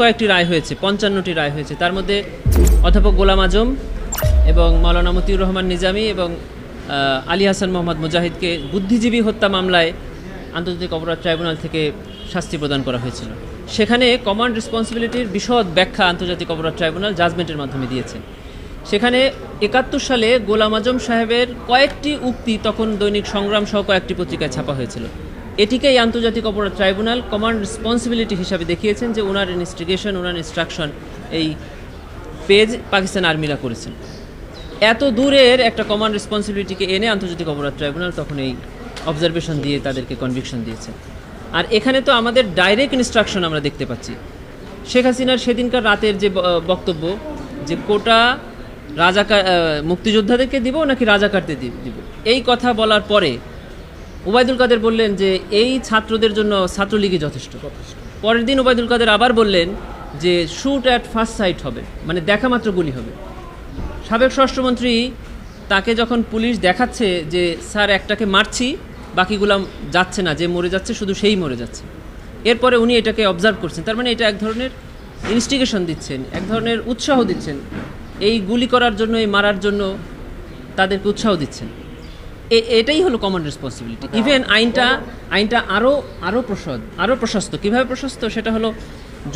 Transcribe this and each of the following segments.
কয়েকটি রায় হয়েছে, পঞ্চান্নটি রায় হয়েছে। তার মধ্যে অধ্যাপক গোলাম আজম এবং মাওলানা মতিউর রহমান নিজামী এবং আলী হাসান মোহাম্মদ মুজাহিদকে বুদ্ধিজীবী হত্যা মামলায় আন্তর্জাতিক অপরাধ ট্রাইব্যুনাল থেকে শাস্তি প্রদান করা হয়েছিল। সেখানে কমান্ড রেসপন্সিবিলিটির বিশদ ব্যাখ্যা আন্তর্জাতিক অপরাধ ট্রাইব্যুনাল জাজমেন্টের মাধ্যমে দিয়েছে। সেখানে একাত্তর সালে গোলাম আজম সাহেবের কয়েকটি উক্তি তখন দৈনিক সংগ্রাম সহ কয়েকটি পত্রিকায় ছাপা হয়েছিল। এটিকে এই আন্তর্জাতিক অপরাধ ট্রাইব্যুনাল কমান্ড রেসপন্সিবিলিটি হিসাবে দেখিয়েছেন যে ওনার ইনস্টিগেশন ওনার ইনস্ট্রাকশন এই পেজ পাকিস্তান আর্মিরা করেছেন। এত দূরের একটা কমান্ড রেসপন্সিবিলিটিকে এনে আন্তর্জাতিক অপরাধ ট্রাইব্যুনাল তখন এই অবজারভেশন দিয়ে তাদেরকে কনভিকশন দিয়েছে। আর এখানে তো আমাদের ডাইরেক্ট ইনস্ট্রাকশন আমরা দেখতে পাচ্ছি। শেখ হাসিনার সেদিনকার রাতের যে বক্তব্য, যে কোটা রাজাকার মুক্তিযোদ্ধাদেরকে দিব নাকি রাজাকারদের দিব? এই কথা বলার পরে ওবায়দুল কাদের বললেন যে এই ছাত্রদের জন্য ছাত্রলীগই যথেষ্ট। পরের দিন ওবায়দুল কাদের আবার বললেন যে শুট অ্যাট ফার্স্ট সাইট হবে মানে দেখা মাত্র গুলি হবে। সাবেক স্বরাষ্ট্রমন্ত্রী তাকে যখন পুলিশ দেখাচ্ছে যে স্যার একটাকে মারছি বাকিগুলো যাচ্ছে না যে মরে যাচ্ছে শুধু সেই মরে যাচ্ছে। এরপরে উনি এটাকে অবজার্ভ করছেন। তার মানে এটা এক ধরনের ইনস্টিগেশন দিচ্ছেন এক ধরনের উৎসাহ দিচ্ছেন। এই গুলি করার জন্য এই মারার জন্য তাদেরকে উৎসাহ দিচ্ছেন। এটাই হলো কমন রেসপন্সিবিলিটি ইভেন আইনটা আইনটা আরও আরও প্রশস্ত আরও প্রশস্ত। কীভাবে প্রশস্ত? সেটা হলো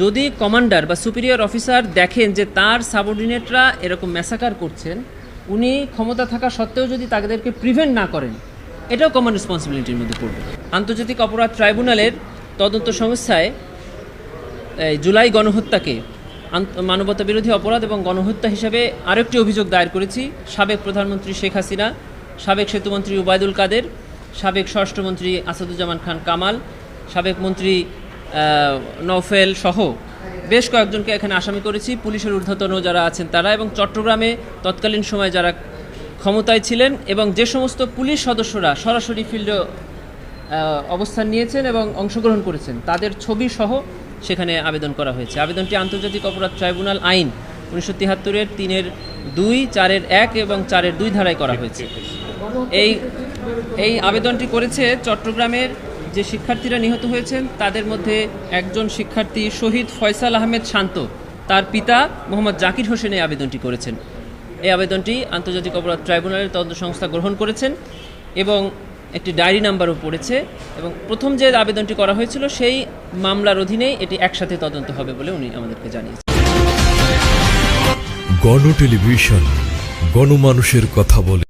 যদি কমান্ডার বা সুপিরিয়র অফিসার দেখেন যে তার সাবঅর্ডিনেটরা এরকম ম্যাসাকার করছেন উনি ক্ষমতা থাকা সত্ত্বেও যদি তাদেরকে প্রিভেন্ট না করেন এটাও কমন রেসপন্সিবিলিটির মধ্যে পড়বে। আন্তর্জাতিক অপরাধ ট্রাইব্যুনালের তদন্ত সংস্থায় এই জুলাই গণহত্যাকে মানবতা বিরোধী অপরাধ এবং গণহত্যা হিসেবে আরেকটি অভিযোগ দায়ের করেছি। সাবেক প্রধানমন্ত্রী শেখ হাসিনা সাবেক সেতুমন্ত্রী উবায়দুল কাদের সাবেক স্বরাষ্ট্রমন্ত্রী আসাদুজ্জামান খান কামাল সাবেক মন্ত্রী আহ, নওফেল সহ বেশ কয়েকজনকে এখানে আসামি করেছি। পুলিশের ঊর্ধ্বতন যারা আছেন তারা এবং চট্টগ্রামে তৎকালীন সময় যারা ক্ষমতায় ছিলেন এবং যে সমস্ত পুলিশ সদস্যরা সরাসরি ফিল্ডে অবস্থান নিয়েছেন এবং অংশগ্রহণ করেছেন তাদের ছবি সহ সেখানে আবেদন করা হয়েছে। আবেদনটি আন্তর্জাতিক অপরাধ ট্রাইব্যুনাল আইন উনিশশো তিহাত্তরের তিনের দুই চারের এক এবং চারের দুই ধারায় করা হয়েছে। এই এই আবেদনটি করেছে চট্টগ্রামের যে শিক্ষার্থীরা নিহত হয়েছেন, তাদের মধ্যে একজন শিক্ষার্থী শহীদ ফয়সাল আহমেদ শান্ত। তার পিতা মোহাম্মদ জাকির হোসেন এই আবেদনটি করেছেন। এই আবেদনটি আন্তর্জাতিক অপরাধ ট্রাইব্যুনালের তদন্ত সংস্থা গ্রহণ করেছেন এবং একটি ডায়েরি নাম্বারও পড়েছে এবং প্রথম যে আবেদনটি করা হয়েছিল, সেই মামলার অধীনেই এটি একসাথে তদন্ত হবে বলে উনি আমাদেরকে জানিয়েছেন। গণ টেলিভিশন, গণমানুষের কথা বলে।